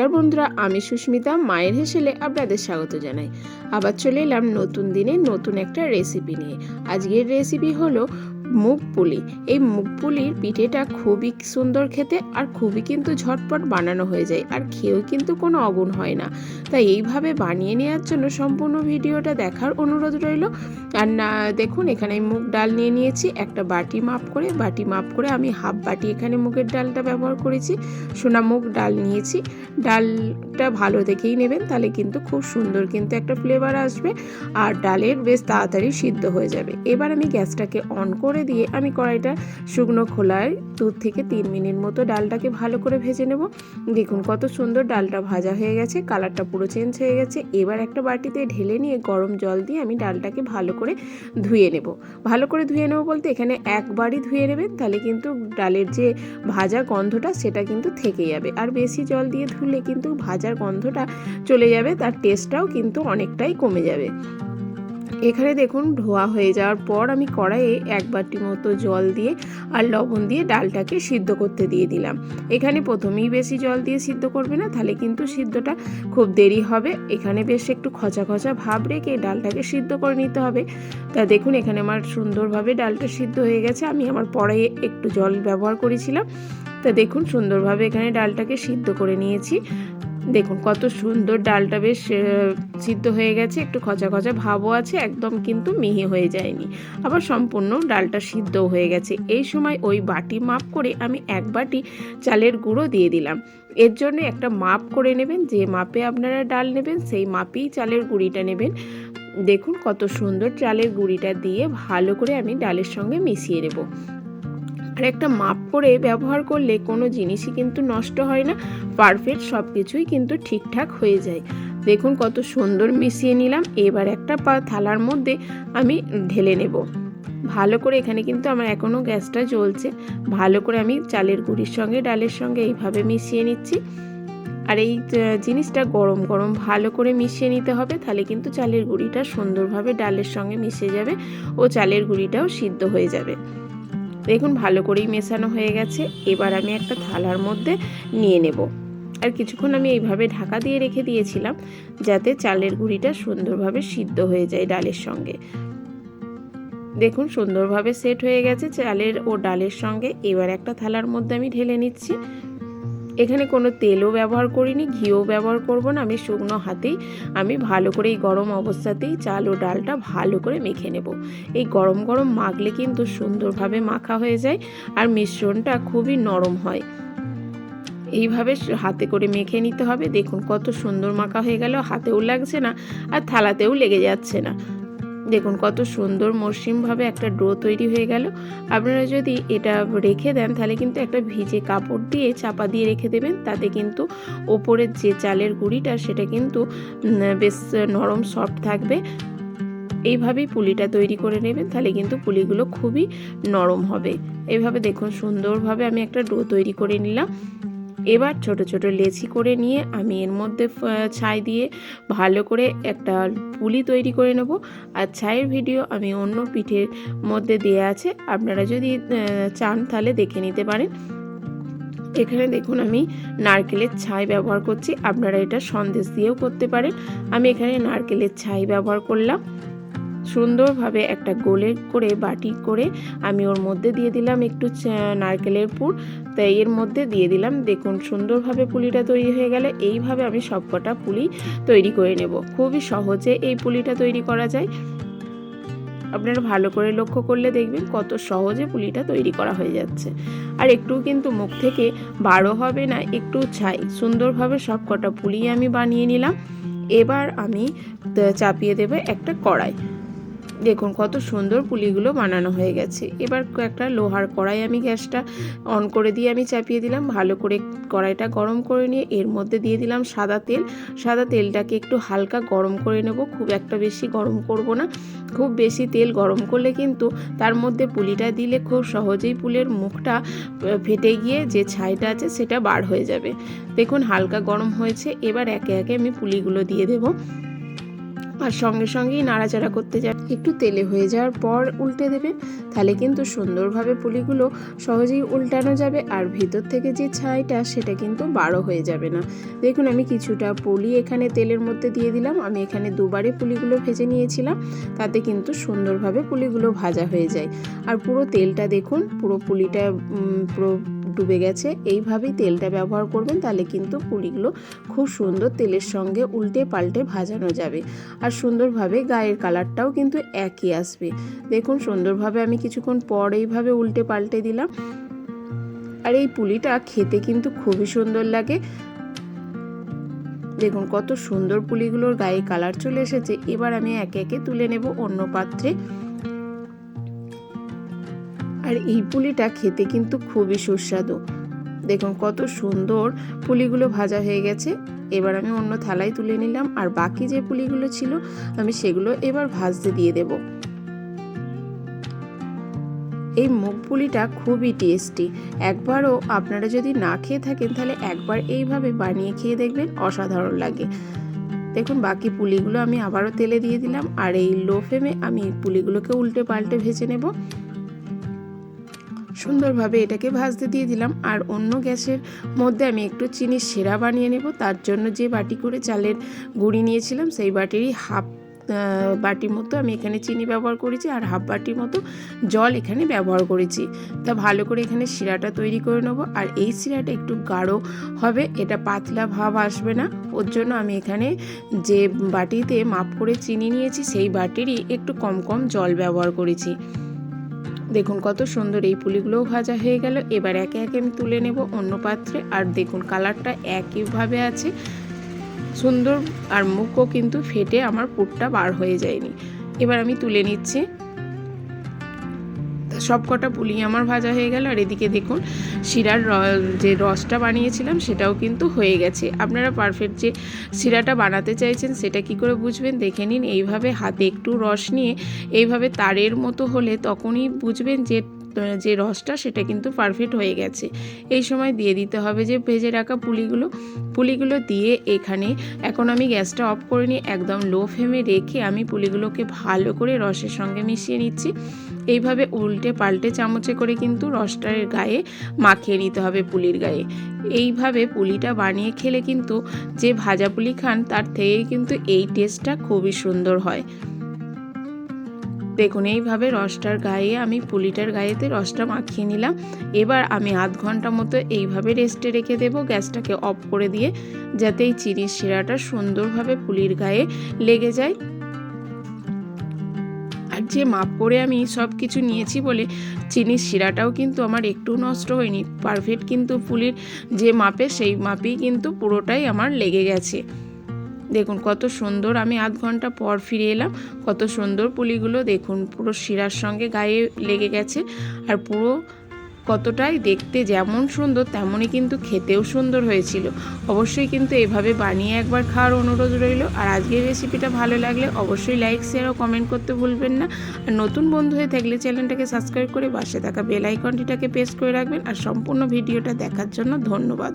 নমস্কার বন্ধুরা, আমি সুস্মিতা, মায়ের হেসেলে আপনাদের স্বাগত জানাই। আবার চলে এলাম নতুন দিনে নতুন একটা রেসিপি নিয়ে। আজকের রেসিপি হলো মুগ পুলি এই মুগপুলির পিঠেটা খুবই সুন্দর খেতে আর খুবই কিন্তু ঝটপট বানানো হয়ে যায় আর খেয়েও কিন্তু কোনো অগুণ হয় না। তাই এইভাবে বানিয়ে নেওয়ার জন্য সম্পূর্ণ ভিডিওটা দেখার অনুরোধ রইল। আর না, দেখুন, এখানে আমি মুগ ডাল নিয়ে নিয়েছি, একটা বাটি মাপ করে, বাটি মাপ করে আমি হাফ বাটি এখানে মুগের ডালটা ব্যবহার করেছি। সোনা মুগ ডাল নিয়েছি। ডালটা ভালো দেখেই নেবেন, তাহলে কিন্তু খুব সুন্দর কিন্তু একটা ফ্লেভার আসবে। আর ডালের বেশ তাড়াতাড়ি সিদ্ধ হয়ে যাবে। এবার আমি গ্যাসটাকে অন করে দিয়ে আমি কড়াইটা শুকনো খোলায় দু থেকে তিন মিনিট মতো ডালটাকে ভালো করে ভেজে নেব। দেখুন কত সুন্দর ডালটা ভাজা হয়ে গেছে, কালারটা পুরো চেঞ্জ হয়ে গেছে। এবার একটা বাটিতে ঢেলে নিয়ে গরম জল দিয়ে আমি ডালটাকে ভালো করে ধুয়ে নেব। ভালো করে ধুয়ে নেব বলতে এখানে একবারই ধুয়ে নেবেন, তাহলে কিন্তু ডালের যে ভাজা গন্ধটা সেটা কিন্তু থেকে যাবে। আর বেশি জল দিয়ে ধুলে কিন্তু ভাজার গন্ধটা চলে যাবে, তার টেস্টটাও কিন্তু অনেকটাই কমে যাবে। এখানে দেখুন ধোয়া হয়ে যাওয়ার পর আমি কড়াইয়ে এক বাটি মতো জল দিয়ে আর লবণ দিয়ে ডালটাকে সিদ্ধ করতে দিয়ে দিলাম। এখানে প্রথমেই বেশি জল দিয়ে সিদ্ধ করবে না, তাহলে কিন্তু সিদ্ধটা খুব দেরি হবে। এখানে বেশ একটু খচা খচা ভাব রেখে ডালটাকে সিদ্ধ করে নিতে হবে। তা দেখুন, এখানে আমার সুন্দরভাবে ডালটা সিদ্ধ হয়ে গেছে। আমি আমার পরে একটু জল ব্যবহার করেছিলাম। তা দেখুন, সুন্দরভাবে এখানে ডালটাকে সিদ্ধ করে নিয়েছি। দেখুন, কত সুন্দর ডালটা বেশ সিদ্ধ হয়ে গেছে, একটু খচা খচা ভাবও আছে, একদম কিন্তু মিহি হয়ে যায়নি। আবার সম্পূর্ণ ডালটা সিদ্ধ হয়ে গেছে। এই সময় ওই বাটি মাপ করে আমি এক বাটি চালের গুঁড়ো দিয়ে দিলাম। এর জন্য একটা মাপ করে নেবেন, যে মাপে আপনারা ডাল নেবেন, সেই মাপেই চালের গুঁড়িটা নেবেন। দেখুন কত সুন্দর চালের গুঁড়িটা দিয়ে ভালো করে আমি ডালের সঙ্গে মিশিয়ে নেব। আর একটা মাপ করে ব্যবহার করলে কোনো জিনিসই কিন্তু নষ্ট হয় না পারফেক্ট সব কিছুই কিন্তু ঠিকঠাক হয়ে যায়। দেখুন কত সুন্দর মিশিয়ে নিলাম, এবার একটা পা থালার মধ্যে আমি ঢেলে নেব। ভালো করে এখানে কিন্তু আমার এখনও গ্যাসটা জ্বলছে, ভালো করে আমি চালের গুঁড়ির সঙ্গে, ডালের সঙ্গে এইভাবে মিশিয়ে নিচ্ছি। আর এই জিনিসটা গরম গরম ভালো করে মিশিয়ে নিতে হবে, তাহলে কিন্তু চালের গুঁড়িটা সুন্দরভাবে ডালের সঙ্গে মিশে যাবে ও চালের গুঁড়িটাও সিদ্ধ হয়ে যাবে। দেখুন, ভালো করেই মেশানো হয়ে গেছে। এবার আমি একটা থালার মধ্যে নিয়ে নেব। আর কিছুক্ষণ আমি এইভাবে ঢাকা দিয়ে রেখে দিয়েছিলাম, যাতে চালের গুঁড়িটা সুন্দরভাবে সিদ্ধ হয়ে যায় ডালের সঙ্গে। দেখুন, সুন্দরভাবে সেট হয়ে গেছে চালের ও ডালের সঙ্গে। এবার একটা থালার মধ্যে আমি ঢেলে নিচ্ছি। এখানে কোনো তেলও ব্যবহার করিনি, ঘিও ব্যবহার করব না, আমি শুকনো হাতেই, আমি ভালো করে এই গরম অবস্থাতেই চাল ও ডালটা ভালো করে মেখে নেব। এই গরম গরম মাখলে কিন্তু সুন্দরভাবে মাখা হয়ে যায় আর মিশ্রণটা খুবই নরম হয়। এইভাবে হাতে করে মেখে নিতে হবে। দেখুন কত সুন্দর মাখা হয়ে গেল, হাতেও লাগছে না আর থালাতেও লেগে যাচ্ছে না। দেখুন, কত সুন্দর মসৃণভাবে একটা ডো তৈরি হয়ে গেল। আপনারা যদি এটা রেখে দেন, তাহলে কিন্তু একটা ভিজে কাপড় দিয়ে চাপা দিয়ে রেখে দেবেন। তাতে কিন্তু ওপরের যে চালের গুঁড়িটা, সেটা কিন্তু বেশ নরম, সফট থাকবে। এইভাবেই পুলিটা তৈরি করে নেবেন, তাহলে কিন্তু পুলিগুলো খুবই নরম হবে। এইভাবে দেখুন, সুন্দরভাবে আমি একটা ডো তৈরি করে নিলাম। এবার ছোট ছোট লেচি করে নিয়ে আমি এর মধ্যে ছাই দিয়ে ভালো করে একটা পুলি তৈরি করে নেব। আর ছাইয়ের ভিডিও আমি অন্য পিঠের মধ্যে দেয়া আছে, আপনারা যদি চান তাহলে দেখে নিতে পারেন। এখানে দেখুন আমি নারকেলের ছাই ব্যবহার করছি, আপনারা এটা সন্দেশ দিয়েও করতে পারেন। আমি এখানে নারকেলের ছাই ব্যবহার করলাম। সুন্দরভাবে একটা গোলে করে বাটি করে আমি ওর মধ্যে দিয়ে দিলাম একটু নারকেলের পুর। তাই এর মধ্যে দিয়ে দিলাম। দেখুন, সুন্দরভাবে পুলিটা তৈরি হয়ে গেলে এইভাবে আমি সবকটা পুলি তৈরি করে নেব। খুবই সহজে এই পুলিটা তৈরি করা যায়। আপনারা ভালো করে লক্ষ্য করলে দেখবেন কত সহজে পুলিটা তৈরি করা হয়ে যাচ্ছে। আর একটু কিন্তু মুখ থেকে বারো হবে না, একটু ছাই। সুন্দরভাবে সব কটা পুলি আমি বানিয়ে নিলাম। এবার আমি ত- চাপিয়ে দেবে একটা কড়াই। দেখুন, কত সুন্দর পুলিগুলো বানানো হয়ে গেছে। এবার একটা লোহার কড়াই আমি গ্যাসটা অন করে দিয়ে আমি চাপিয়ে দিলাম। ভালো করে কড়াইটা গরম করে নিয়ে এর মধ্যে দিয়ে দিলাম সাদা তেল। সাদা তেলটাকে একটু হালকা গরম করে নেব। খুব একটা বেশি গরম করব না। খুব বেশি তেল গরম করলে কিন্তু তার মধ্যে পুলিটা দিলে খুব সহজেই পুলের মুখটা ফেটে গিয়ে যে ছাইটা আছে সেটা বার হয়ে যাবে। দেখুন, হালকা গরম হয়েছে। এবার একে একে আমি পুলিগুলো দিয়ে দেবো। আর সঙ্গে সঙ্গেই নাড়াচাড়া করতে যাবে একটু তেলে হয়ে যাওয়ার পর উল্টে দেবেন তাহলে কিন্তু সুন্দরভাবে পুলিগুলো সহজেই উল্টানো যাবে আর ভিতর থেকে যে ছাইটা সেটা কিন্তু বারো হয়ে যাবে না। দেখুন, আমি কিছুটা পুলি এখানে তেলের মধ্যে দিয়ে দিলাম। আমি এখানে দুবারে পুলিগুলো ভেজে নিয়েছিলাম। তাতে কিন্তু সুন্দরভাবে পুলিগুলো ভাজা হয়ে যায়। আর পুরো তেলটা দেখুন, পুরো পুলিটা পুরো ডুবে গেছে, এইভাবেই তেলটা ব্যবহার করবেন, তাহলে কিন্তু পুলিগুলো খুব সুন্দর তেলের সঙ্গে উল্টে পাল্টে ভাজানো যাবে। আর সুন্দরভাবে গায়ের কালারটাও কিন্তু একই আসবে। দেখুন, সুন্দরভাবে আমি কিছুক্ষণ পর এইভাবে উল্টে পাল্টে দিলাম। আর এই পুলিটা খেতে কিন্তু খুবই সুন্দর লাগে। দেখুন, কত সুন্দর পুলিগুলোর গায়ে কালার চলে এসেছে। এবার আমি একে একে তুলে নেব অন্য পাত্রে। আর এই পুলিটা খেতে কিন্তু খুবই সুস্বাদু। দেখুন কত সুন্দর পুলিগুলো ভাজা হয়ে গেছে। এবার আমি অন্য থালায় তুলে নিলাম আর বাকি যে পুলিগুলো ছিল, আমি সেগুলো এবার ভাজতে দিয়ে দেব। এই মুগ পুলিটা খুবই টেস্টি। একবারও আপনারা যদি না খেয়ে থাকেন, তাহলে একবার এইভাবে বানিয়ে খেয়ে দেখবেন, অসাধারণ লাগে। দেখুন বাকি পুলিগুলো আমি আবারও তেলে দিয়ে দিলাম আর এই লো ফ্লেমে আমি পুলিগুলোকে উল্টে পাল্টে ভেজে নেব। সুন্দরভাবে এটাকে ভাজতে দিয়ে দিলাম। আর অন্য গ্যাসের মধ্যে আমি একটু চিনির সেরা বানিয়ে নেব। তার জন্য যে বাটি করে চালের গুঁড়ি নিয়েছিলাম, সেই বাটিরই হাফ বাটির মতো আমি এখানে চিনি ব্যবহার করেছি আর হাফ বাটির মতো জল এখানে ব্যবহার করেছি। তা ভালো করে এখানে শিরাটা তৈরি করে নেব। আর এই শিরাটা একটু গাঢ় হবে, এটা পাতলা ভাব আসবে না। ওর জন্য আমি এখানে যে বাটিতে মাপ করে চিনি নিয়েছি, সেই বাটিরই একটু কম কম জল ব্যবহার করেছি। দেখুন কত সুন্দর এই পুলিগুলোও ভাজা হয়ে গেল। এবার একে একে আমি তুলে নেব অন্য পাত্রে। আর দেখুন কালারটা একইভাবে আছে। সুন্দর আর মুখও কিন্তু ফেটে আমার পুরটা বার হয়ে যায়নি। এবার আমি তুলে নিচ্ছি। সব কটা পুলি আমার ভাজা হয়ে গেল, আর এদিকে দেখুন শিরার যে রসটা বানিয়েছিলাম সেটাও কিন্তু হয়ে গেছে। আপনারা পারফেক্ট যে শিরাটা বানাতে চাইছেন সেটা কি করে বুঝবেন? দেখে নিন, এইভাবে হাতে একটু রস নিয়ে এইভাবে তারের মতো হলে তখনই বুঝবেন যে যে রসটা সেটা কিন্তু পারফেক্ট হয়ে গেছে। এই সময় দিয়ে দিতে হবে যে ভেজে রাখা পুলিগুলো। পুলিগুলো দিয়ে এখানে এখন আমি গ্যাসটা অফ করে নিয়ে একদম লো ফ্লেমে রেখে আমি পুলিগুলোকে ভালো করে রসের সঙ্গে মিশিয়ে নিচ্ছি। এইভাবে উল্টে পাল্টে চামচে করে কিন্তু রসটার গায়ে মাখিয়ে নিতে হবে পুলির গায়ে। এইভাবে পুলিটা বানিয়ে খেলে কিন্তু যে ভাজা পুলি খান, তার থেকে কিন্তু এই টেস্টটা খুবই সুন্দর হয়। দেখুন, এইভাবে রসটার গায়ে, আমি পুলিটার গায়েতে রসটা মাখিয়ে নিলাম। এবার আমি আধ ঘণ্টা মতো এইভাবে রেস্টে রেখে দেব, গ্যাসটাকে অফ করে দিয়ে, যাতে এই চিনির শিরাটা সুন্দরভাবে পুলির গায়ে লেগে যায়। যে মাপ করে আমি সব কিছু নিয়েছি বলে চিনির শিরাটাও কিন্তু আমার একটু নষ্ট হয়নি। পারফেক্ট কিন্তু পুলির যে মাপে সেই মাপেই কিন্তু পুরোটাই আমার লেগে গেছে। দেখুন কত সুন্দর আমি আধ ঘণ্টা পর ফিরে এলাম, কত সুন্দর পুলিগুলো দেখুন পুরো শিরার সঙ্গে গায়ে লেগে গেছে আর পুরো কতটাই দেখতে যেমন সুন্দর, তেমনই কিন্তু খেতেও সুন্দর হয়েছিল। অবশ্যই কিন্তু এভাবে বানিয়ে একবার খাওয়ার অনুরোধ রইল। আর আজকের রেসিপিটা ভালো লাগলে অবশ্যই লাইক শেয়ার ও কমেন্ট করতে ভুলবেন না। আর নতুন বন্ধু হয়ে থাকলে চ্যানেলটাকে সাবস্ক্রাইব করে পাশে থাকা বেল আইকনটিটাকে প্রেস করে রাখবেন। আর সম্পূর্ণ ভিডিওটা দেখার জন্য ধন্যবাদ।